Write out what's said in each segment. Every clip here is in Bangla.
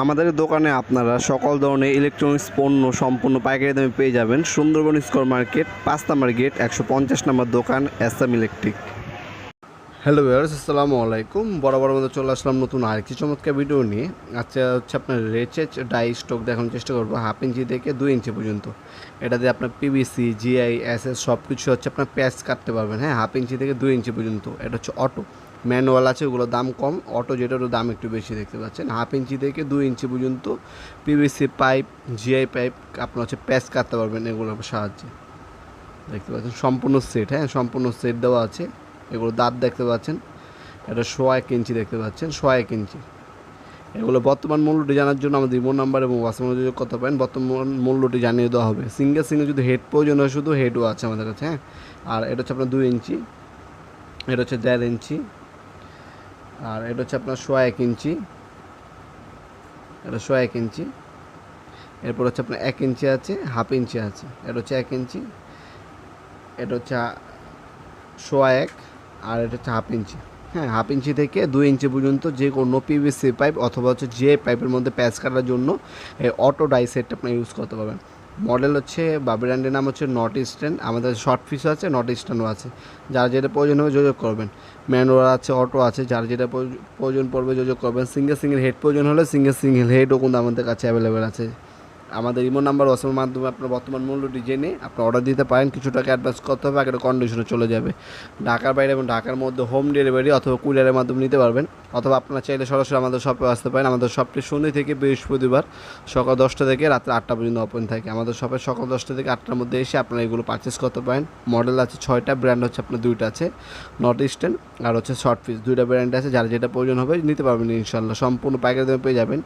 আমাদের দোকানে আপনারা সকল ধরনের ইলেকট্রনিক্স পণ্য সম্পূর্ণ পাইকারি দামে পেয়ে যাবেন। সুন্দরবন স্কোয়ার মার্কেট, পাঁচ নাম্বার গেট, একশো পঞ্চাশ নম্বর দোকান এসএম ইলেকট্রিক। হ্যালো ভিউয়ার্স আসসালামু আলাইকুম। বরাবর মতো চলে আসলাম নতুন আরেকটি চমৎকার ভিডিও নিয়ে। আচ্ছা হচ্ছে আপনার রেচেচ ডাই স্টক দেখানোর চেষ্টা করব হাফ ইঞ্চি থেকে দুই ইঞ্চি পর্যন্ত। এটা দিয়ে আপনার পিবিসি জিআই এস এস সব কিছু হচ্ছে আপনার প্যাচ কাটতে পারবেন। হ্যাঁ হাফ ইঞ্চি থেকে দুই ইঞ্চি পর্যন্ত। এটা হচ্ছে অটো ম্যানুয়াল আছে, ওগুলোর দাম কম। অটো যেটারও দাম একটু বেশি দেখতে পাচ্ছেন। হাফ ইঞ্চি থেকে দুই ইঞ্চি পর্যন্ত পিভিসি পাইপ জিআই পাইপ আপনার হচ্ছে প্যাচ কাটতে পারবেন এগুলোর সাহায্যে। দেখতে পাচ্ছেন, সম্পূর্ণ সেট হ্যাঁ সম্পূর্ণ সেট দেওয়া আছে। এগুলো দাঁত দেখতে পাচ্ছেন। এটা সোয়া এক ইঞ্চি দেখতে পাচ্ছেন সোয়া এক ইঞ্চি। এগুলো বর্তমান মূল্যটি জানার জন্য আমাদের ইমো নাম্বার এবং হোয়াটসঅ্যাপ যোগাযোগ করতে পারেন। বর্তমান মূল্যটি জানিয়ে দেওয়া হবে। সিঙ্গেল সিঙ্গেল যদি হেড প্রয়োজন হয় শুধু হেডও আছে আমাদের কাছে হ্যাঁ। আর এটা হচ্ছে আপনার দুই ইঞ্চি, এটা হচ্ছে দেড় ইঞ্চি। আর এটা হচ্ছে আপনার সোয়া এক ইঞ্চি। এটা সোয়া এক ইঞ্চি। এরপর হচ্ছে আপনার এক ইঞ্চি আছে, হাফ ইঞ্চি আছে। এটা হচ্ছে এক ইঞ্চি। এটা হচ্ছে সোয়া এক আর এটা হচ্ছে হাফ ইঞ্চি। হ্যাঁ হাফ ইঞ্চি থেকে দুই ইঞ্চি পর্যন্ত যে কোনো পিভিসি পাইপ অথবা হচ্ছে যে পাইপের মধ্যে প্যাচ কাটার জন্য এই অটো ডাই সেটটা আপনি ইউজ করতে পারবেন। মডেল হচ্ছে বা ব্র্যান্ডের নাম হচ্ছে নর্থ ইস্টার্ন আমাদের শর্ট পিসও আছে নর্থ ইস্টার্নও আছে। যার যেটা প্রয়োজন হবে যোগাযোগ করবেন। ম্যানুয়াল আছে অটো আছে, যার যেটা প্রয়োজন পড়বে যোগাযোগ করবেন। সিঙ্গেল সিঙ্গেল হেড প্রয়োজন হলে সিঙ্গেল সিঙ্গেল হেডও কিন্তু আমাদের কাছে অ্যাভেলেবেল আছে। আমাদের ইমো নাম্বার ওয়াসমের মাধ্যমে আপনার বর্তমান মূল্যটি জেনে আপনি অর্ডার দিতে পারেন। কিছু টাকা অ্যাডভান্স করতে হবে একটা কন্ডিশনে চলে যাবে। ঢাকার বাইরে এবং ঢাকার মধ্যে হোম ডেলিভারি অথবা কুরিয়ারের মাধ্যমে নিতে পারবেন। অথবা আপনারা চাইলে সরাসরি আমাদের শপে আসতে পারেন। আমাদের শপটি সন্ধ্যে থেকে বৃহস্পতিবার সকাল দশটা থেকে রাত্রে আটটা পর্যন্ত ওপেন থাকে। আমাদের শপে সকাল দশটা থেকে আটটার মধ্যে এসে আপনারা এগুলো পারচেস করতে পারেন। মডেল আছে ছয়টা ব্র্যান্ড হচ্ছে আপনার দুইটা আছে নর্থ ইস্টার্ন আর হচ্ছে শর্ট পিস দুইটা ব্র্যান্ড আছে, যার যেটা প্রয়োজন হবে নিতে পারবেন ইনশাল্লাহ সম্পূর্ণ পাইকারি দামে পেয়ে যাবেন।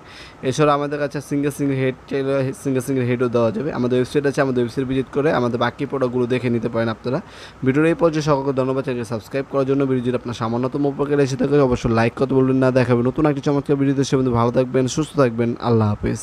এছাড়া আমাদের কাছে সিঙ্গেল সিঙ্গেল হেড চাইলে সিঙ্গেল সিঙ্গেল হেডও দেওয়া যাবে। আমাদের ওয়েবসাইট আছে, আমাদের ওয়েবসাইট ভিজিট করে আমাদের বাকি প্রোডাক্টগুলো দেখে নিতে পারেন আপনারা। ভিডিওর এই পর্যায়ে সকলকে ধন্যবাদ চ্যানেল সাবস্ক্রাইব করার জন্য। ভিডিও যদি আপনার সামান্যতম উপকার এসে থাকে, অবশ্যই লাইক করতে বলবেন না। দেখাবেন নতুন একটি চমৎকার ভিডিও দেশে ভালো থাকবেন, সুস্থ থাকবেন। আল্লাহ হাফেজ।